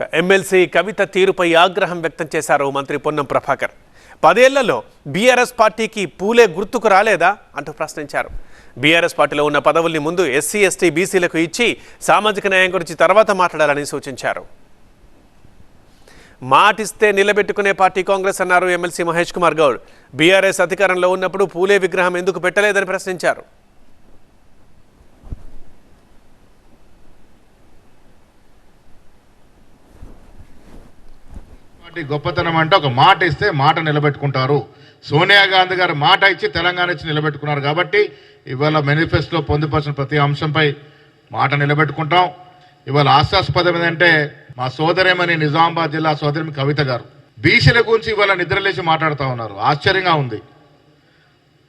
MLC కవిత తీరుపై ఆగ్రహం వ్యక్తం చేశారు మంత్రి పొన్నం ప్రభాకర్. పదేళ్ళలో బీఆర్ఎస్ పార్టీకి పూలే గుర్తుకు రాలేదా అంటూ ప్రశ్నించారు. బీఆర్ఎస్ పార్టీలో ఉన్న పదవుల్ని ముందు ఎస్సీ ఎస్టీ బీసీలకు ఇచ్చి సామాజిక న్యాయం గురించి తర్వాత మాట్లాడాలని సూచించారు. మాటిస్తే నిలబెట్టుకునే పార్టీ కాంగ్రెస్ అన్నారు ఎమ్మెల్సీ మహేష్ కుమార్ గౌడ్. బీఆర్ఎస్ అధికారంలో ఉన్నప్పుడు పూలే విగ్రహం ఎందుకు పెట్టలేదని ప్రశ్నించారు. పార్టీ గొప్పతనం అంటే ఒక మాట ఇస్తే మాట నిలబెట్టుకుంటారు. సోనియా గాంధీ గారు మాట ఇచ్చి తెలంగాణ ఇచ్చి నిలబెట్టుకున్నారు కాబట్టి ఇవాళ మేనిఫెస్టోలో పొందుపరిచిన ప్రతి అంశంపై మాట నిలబెట్టుకుంటాం. ఇవాళ ఆశాస్పదం ఏంటంటే మా సోదరేమని నిజామాబాద్ జిల్లా సోదరి కవిత గారు బీసీల గురించి ఇవాళ నిద్రలేచి మాట్లాడుతూ ఉన్నారు. ఆశ్చర్యంగా ఉంది.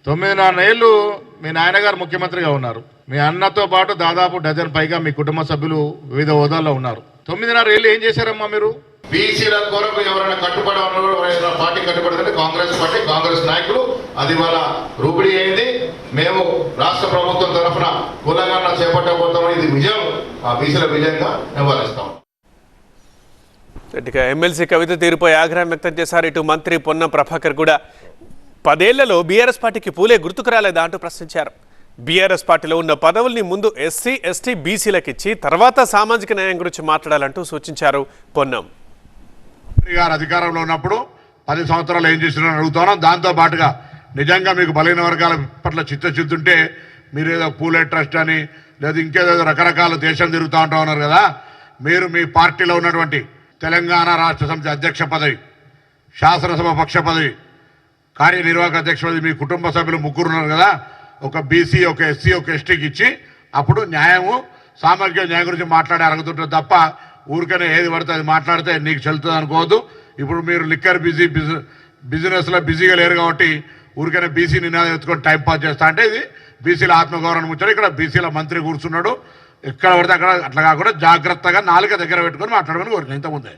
తొమ్మిదిన్నర ఏళ్ళు మీ నాయనగారు ముఖ్యమంత్రిగా ఉన్నారు. మీ అన్నతో పాటు దాదాపు డజన్ పైగా మీ కుటుంబ సభ్యులు వివిధ హోదాల్లో ఉన్నారు. తొమ్మిదిన్నర ఏళ్ళు ఏం చేశారమ్మా మీరు? బీసీల కొరకు ఎవరైనా కట్టుబడి ఎవరైనా పార్టీ కట్టుబడుతుంటే కాంగ్రెస్ పార్టీ కాంగ్రెస్ నాయకులు అది వాళ్ళ రూపిడి అయింది. మేము రాష్ట్ర ప్రభుత్వం తరఫున కులంగా చేపట్టబోతాం ఇది విజయం. ఆ బీసీల విజయంగా నివారిస్తాం ఇక ఎమ్మెల్సీ కవిత తీరుపై ఆగ్రహం వ్యక్తం చేశారు. ఇటు మంత్రి పొన్నం ప్రభాకర్ కూడా పదేళ్ళలో బీఆర్ఎస్ పార్టీకి పూలే గుర్తుకు రాలేదా అంటూ ప్రశ్నించారు. బీఆర్ఎస్ పార్టీలో ఉన్న పదవుల్ని ముందు ఎస్సీ ఎస్టీ బీసీలకు ఇచ్చి తర్వాత సామాజిక న్యాయం గురించి మాట్లాడాలంటూ సూచించారు పొన్నం. మంత్రి గారు అధికారంలో ఉన్నప్పుడు పది సంవత్సరాలు ఏం చేసినారని అడుగుతున్నాం. దాంతో పాటుగా నిజంగా మీకు బలహీన వర్గాల పట్ల చిత్తశుద్ధి ఉంటే మీరు ఏదో పూలే ట్రస్ట్ అని లేదా ఇంకేదో రకరకాల దేశం తిరుగుతూ ఉంటా ఉన్నారు కదా. మీరు మీ పార్టీలో ఉన్నటువంటి తెలంగాణ రాష్ట్ర సమితి అధ్యక్ష పదవి శాసనసభ పక్ష పదవి కార్యనిర్వాహక అధ్యక్ష పదవి మీ కుటుంబ సభ్యులు ముగ్గురు ఉన్నారు కదా. ఒక బీసీ ఒక ఎస్సీ ఒక ఎస్టీకి ఇచ్చి అప్పుడు న్యాయము సామాజిక న్యాయం గురించి మాట్లాడే అరుగుతుంటుంది తప్ప ఊరికనే ఏది పడితే అది మాట్లాడితే నీకు చెల్తుంది అనుకోవద్దు. ఇప్పుడు మీరు లిక్కర్ బిజీ బిజినెస్లో బిజీగా లేరు కాబట్టి ఊరికనే బీసీ నినాదం ఎత్తుకొని టైం పాస్ చేస్తా. అంటే ఇది బీసీల ఆత్మగౌరవం ముచ్చారు ఇక్కడ బీసీల మంత్రి కూర్చున్నాడు. ఎక్కడ పడితే అక్కడ అట్లా కాకుండా జాగ్రత్తగా నాలుక దగ్గర పెట్టుకొని మాట్లాడమని కోరిన ఇంతకుముందే.